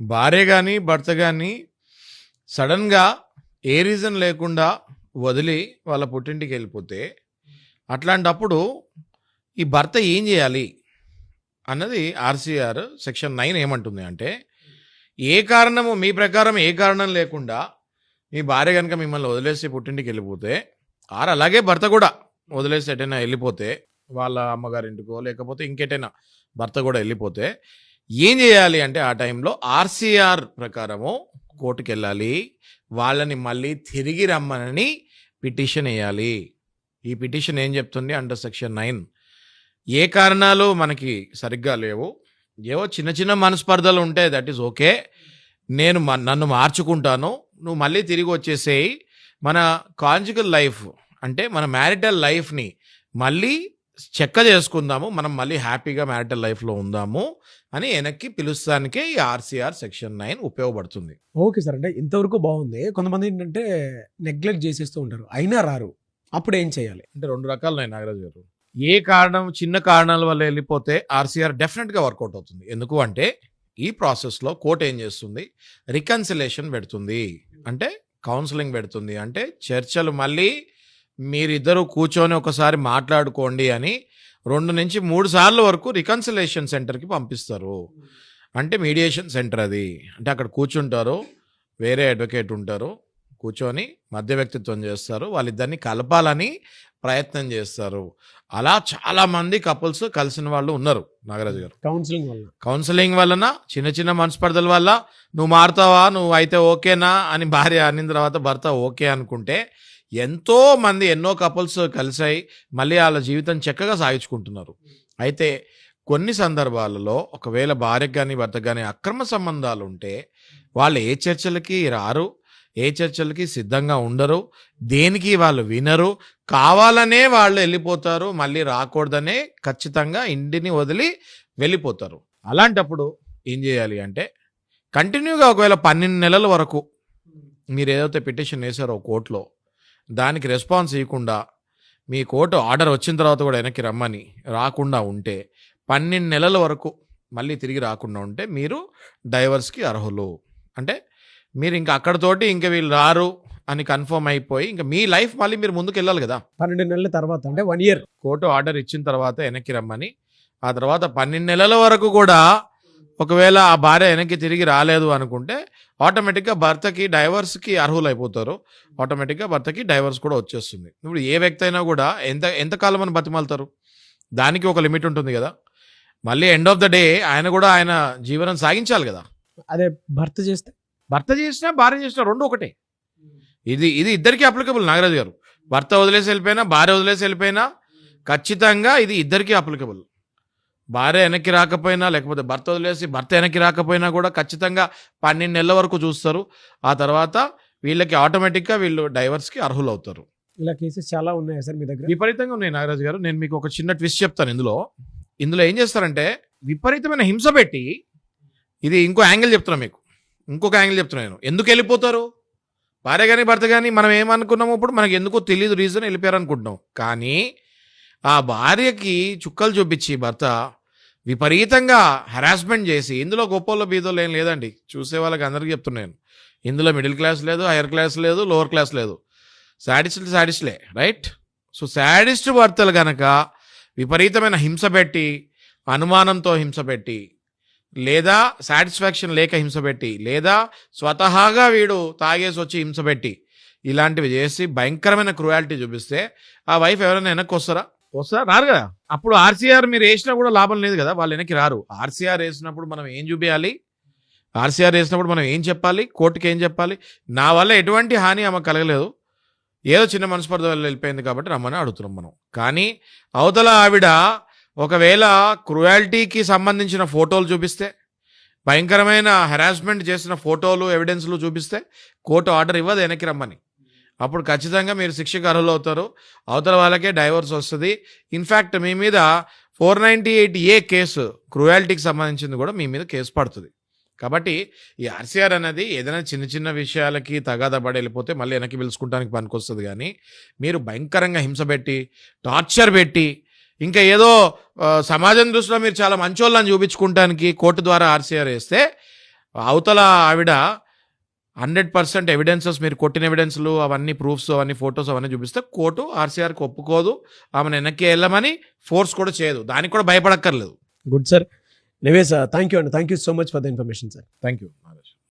భార్య కానీ భర్త కానీ సడన్గా ఏ రీజన్ లేకుండా వదిలి వాళ్ళ పుట్టింటికి వెళ్ళిపోతే అట్లాంటప్పుడు ఈ భర్త ఏం చేయాలి అన్నది ఆర్సీఆర్ సెక్షన్ నైన్ ఏమంటుంది అంటే ఏ కారణము మీ ప్రకారం ఏ కారణం లేకుండా మీ భార్య కనుక మిమ్మల్ని వదిలేసి పుట్టింటికి వెళ్ళిపోతే ఆర్ అలాగే భర్త కూడా వదిలేసి ఎటైనా వెళ్ళిపోతే వాళ్ళ అమ్మగారింటికో లేకపోతే ఇంకెటైనా భర్త కూడా వెళ్ళిపోతే ఏం చేయాలి అంటే ఆ టైంలో ఆర్సీఆర్ ప్రకారము కోర్టుకు వెళ్ళాలి వాళ్ళని మళ్ళీ తిరిగి రమ్మనని పిటిషన్ వేయాలి. ఈ పిటిషన్ ఏం చెప్తుంది అండర్ సెక్షన్ నైన్. ఏ కారణాలు మనకి సరిగ్గా లేవు. ఏవో చిన్న చిన్న మనస్పర్ధలు ఉంటే దట్ ఈస్ ఓకే. నేను మ- నన్ను మార్చుకుంటాను. నువ్వు మళ్ళీ తిరిగి వచ్చేసేయి. మన కాంజుగల్ లైఫ్ అంటే మన మ్యారిటల్ లైఫ్ని మళ్ళీ చెక్క చేసుకుందాము. మనం మళ్ళీ హ్యాపీగా మ్యారిటల్ లైఫ్లో ఉందాము. అని వెనక్కి పిలుస్తానికే ఈ ఆర్సీఆర్ సెక్షన్ నైన్ ఉపయోగపడుతుంది. Okay sir. అంటే ఇంతవరకు బాగుంది. కొంతమంది ఏంటంటే నెగ్లెక్ట్ చేసేస్తూ ఉంటారు. అయినా రారు. అప్పుడు ఏం చేయాలి? అంటే రెండు రకాలు ఉన్నాయి నాగరాజు గారు. ఏ కారణం చిన్న కారణాల వల్ల వెళ్ళిపోతే ఆర్సీఆర్ డెఫినెట్గా వర్కౌట్ అవుతుంది. ఎందుకు అంటే ఈ ప్రాసెస్లో కోర్ట్ ఏం చేస్తుంది? రికన్సిలేషన్ పెడుతుంది. అంటే కౌన్సిలింగ్ పెడుతుంది. అంటే చర్చలు మళ్ళీ మీరిద్దరూ కూర్చొని ఒకసారి మాట్లాడుకోండి అని రెండు నుంచి మూడు సార్లు వరకు రికన్సిలేషన్ సెంటర్కి పంపిస్తారు. అంటే మీడియేషన్ సెంటర్ అది. అంటే అక్కడ కూర్చుంటారు వేరే అడ్వకేట్ ఉంటారు కూర్చొని మధ్య వ్యక్తిత్వం చేస్తారు వాళ్ళిద్దరిని కలపాలని ప్రయత్నం చేస్తారు. అలా చాలా మంది కపుల్స్ కలిసిన వాళ్ళు ఉన్నారు నాగరాజు గారు. కౌన్సిలింగ్ వల్ల. కౌన్సిలింగ్ వలన చిన్న చిన్న మనస్పర్ధల వల్ల నువ్వు మారుతావా నువ్వు అయితే ఓకేనా అని భార్య అనిన తర్వాత భర్త ఓకే అనుకుంటే ఎంతో మంది ఎన్నో కపుల్స్ కలిసాయి మళ్ళీ వాళ్ళ జీవితం చక్కగా సాగించుకుంటున్నారు. అయితే కొన్ని సందర్భాలలో ఒకవేళ భార్యకు కానీ భర్తకు కానీ అక్రమ సంబంధాలు ఉంటే వాళ్ళు ఏ చర్చలకి రారు ఏ చర్చలకి సిద్ధంగా ఉండరు దేనికి వాళ్ళు వినరు కావాలనే వాళ్ళు వెళ్ళిపోతారు మళ్ళీ రాకూడదనే ఖచ్చితంగా ఇంటిని వదిలి వెళ్ళిపోతారు. అలాంటప్పుడు ఏం చేయాలి అంటే కంటిన్యూగా ఒకవేళ పన్నెండు నెలల వరకు మీరు ఏదైతే పిటిషన్ వేశారో కోర్టులో దానికి రెస్పాన్స్ ఇవ్వకుండా మీ కోర్టు ఆర్డర్ వచ్చిన తర్వాత కూడా వెనక్కి రమ్మని రాకుండా ఉంటే పన్నెండు నెలల వరకు మళ్ళీ తిరిగి రాకుండా ఉంటే మీరు డైవర్స్కి అర్హులు. అంటే మీరు ఇంకా అక్కడతోటి ఇంకా వీళ్ళు రారు అని కన్ఫర్మ్ అయిపోయి ఇంకా మీ లైఫ్ మళ్ళీ మీరు ముందుకు వెళ్ళాలి కదా. పన్నెండు నెలల తర్వాత అంటే వన్ ఇయర్. కోర్టు ఆర్డర్ ఇచ్చిన తర్వాత వెనక్కి రమ్మని ఆ తర్వాత పన్నెండు నెలల వరకు కూడా ఒకవేళ ఆ భార్య వెనక్కి తిరిగి రాలేదు అనుకుంటే ఆటోమేటిక్గా భర్తకి డైవర్స్కి అర్హులైపోతారు. ఆటోమేటిక్గా భర్తకి డైవర్స్ కూడా వచ్చేస్తుంది. ఇప్పుడు ఏ వ్యక్తి అయినా కూడా ఎంత ఎంతకాలం అని బతిమాలుతారు? దానికి ఒక లిమిట్ ఉంటుంది కదా. మళ్ళీ ఎండ్ ఆఫ్ ద డే ఆయన కూడా ఆయన జీవనం సాగించాలి కదా. అదే భర్త చేస్తే? భర్త చేసినా భార్య చేసినా రెండు ఒకటే. ఇది ఇది ఇద్దరికి అప్లికబుల్ నాగరాజు గారు. భర్త వదిలేసి వెళ్ళిపోయినా భార్య వదిలేసి వెళ్ళిపోయినా ఖచ్చితంగా ఇది ఇద్దరికి అప్లికబుల్ భార్య వెనక్కి రాకపోయినా లేకపోతే భర్త వదిలేసి భర్త వెనక్కి రాకపోయినా కూడా ఖచ్చితంగా పన్నెండు నెలల వరకు చూస్తారు. ఆ తర్వాత వీళ్ళకి ఆటోమేటిక్గా వీళ్ళు డైవర్స్కి అర్హులు అవుతారు ఇలా కేసెస్ చాలా ఉన్నాయి సార్ మీ దగ్గర? విపరీతంగా ఉన్నాయి నాగరాజు గారు. నేను మీకు ఒక చిన్న ట్విస్ట్ చెప్తాను ఇందులో. ఇందులో ఏం చేస్తారంటే విపరీతమైన హింస పెట్టి ఇది ఇంకో యాంగిల్ చెప్తున్నా మీకు. ఇంకొక యాంగిల్ చెప్తున్నా నేను. ఎందుకు వెళ్ళిపోతారు? భార్య కానీ భర్త కానీ మనం ఏమనుకున్నాము ఇప్పుడు మనకి ఎందుకో తెలియదు రీజన్ వెళ్ళిపోయారు అనుకుంటున్నాం కానీ ఆ భార్యకి చుక్కలు చూపించి భర్త విపరీతంగా హరాస్మెంట్ చేసి ఇందులో గొప్పలో బీదోళ్ళు ఏం లేదండి. చూసే వాళ్ళకి అందరికీ చెప్తున్నాను ఇందులో మిడిల్ క్లాస్ లేదు హైయర్ క్లాస్ లేదు లోవర్ క్లాస్ లేదు. శాడిస్టులు శాడిస్టులే రైట్ సో శాడిస్ట్ వార్తలు కనుక విపరీతమైన హింస పెట్టి అనుమానంతో హింస పెట్టి లేదా సాటిస్ఫాక్షన్ లేక హింస పెట్టి లేదా స్వతహాగా వీడు తాగేసి వచ్చి హింస పెట్టి ఇలాంటివి చేసి భయంకరమైన క్రుయాలిటీ చూపిస్తే ఆ వైఫ్ ఎవరైనా వెనక్కి వస్తారా? వస్తా రారు కదా. అప్పుడు ఆర్సీఆర్ మీరు వేసినా కూడా లాభం లేదు కదా వాళ్ళు వెనక్కి రారు. ఆర్సీఆర్ వేసినప్పుడు మనం ఏం చూపించాలి ఆర్సీఆర్ వేసినప్పుడు మనం ఏం చెప్పాలి? కోర్టుకి ఏం చెప్పాలి? నా వల్ల ఎటువంటి హాని ఆమె కలగలేదు. ఏదో చిన్న మనస్పర్ధ వల్ల వెళ్ళిపోయింది కాబట్టి రమ్మని అడుగుతున్నాం మనం. కానీ అవతల ఆవిడ ఒకవేళ క్రుయాలిటీకి సంబంధించిన ఫోటోలు చూపిస్తే భయంకరమైన హెరాస్మెంట్ చేసిన ఫోటోలు ఎవిడెన్స్లు చూపిస్తే కోర్టు ఆర్డర్ ఇవ్వదు వెనక్కి రమ్మని. అప్పుడు ఖచ్చితంగా మీరు శిక్షకు అర్హులు అవుతారు అవతల వాళ్ళకే డైవర్స్ వస్తుంది. ఇన్ఫ్యాక్ట్ మీ మీద four ninety eight A case క్రుయాలిటీకి సంబంధించింది కూడా మీ మీద కేసు పడుతుంది. కాబట్టి ఈ ఆర్సీఆర్ అనేది ఏదైనా చిన్న చిన్న విషయాలకి తగాదా పడి వెళ్ళిపోతే మళ్ళీ వెనక్కి పిలుచుకుంటానికి పనికొస్తుంది కానీ మీరు భయంకరంగా హింస పెట్టి టార్చర్ పెట్టి ఇంకా ఏదో సమాజం దృష్టిలో మీరు చాలా మంచోళ్ళని చూపించుకుంటానికి కోర్టు ద్వారా ఆర్సీఆర్ వేస్తే అవతల ఆవిడ హండ్రెడ్ పర్సెంట్ ఎవిడెన్సెస్ మీరు కొట్టిన ఎవిడెన్స్లు అవన్నీ ప్రూఫ్స్ అవన్నీ ఫొటోస్ అవన్నీ చూపిస్తే కోర్టు ఆర్సీఆర్కి ఒప్పుకోదు ఆమెను వెనక్కి వెళ్ళమని ఫోర్స్ కూడా చేయదు. దానికి కూడా భయపడక్కర్లేదు. గుడ్ సార్ నివేస్ థ్యాంక్ యూ అండి thank you so much for the information sir thank you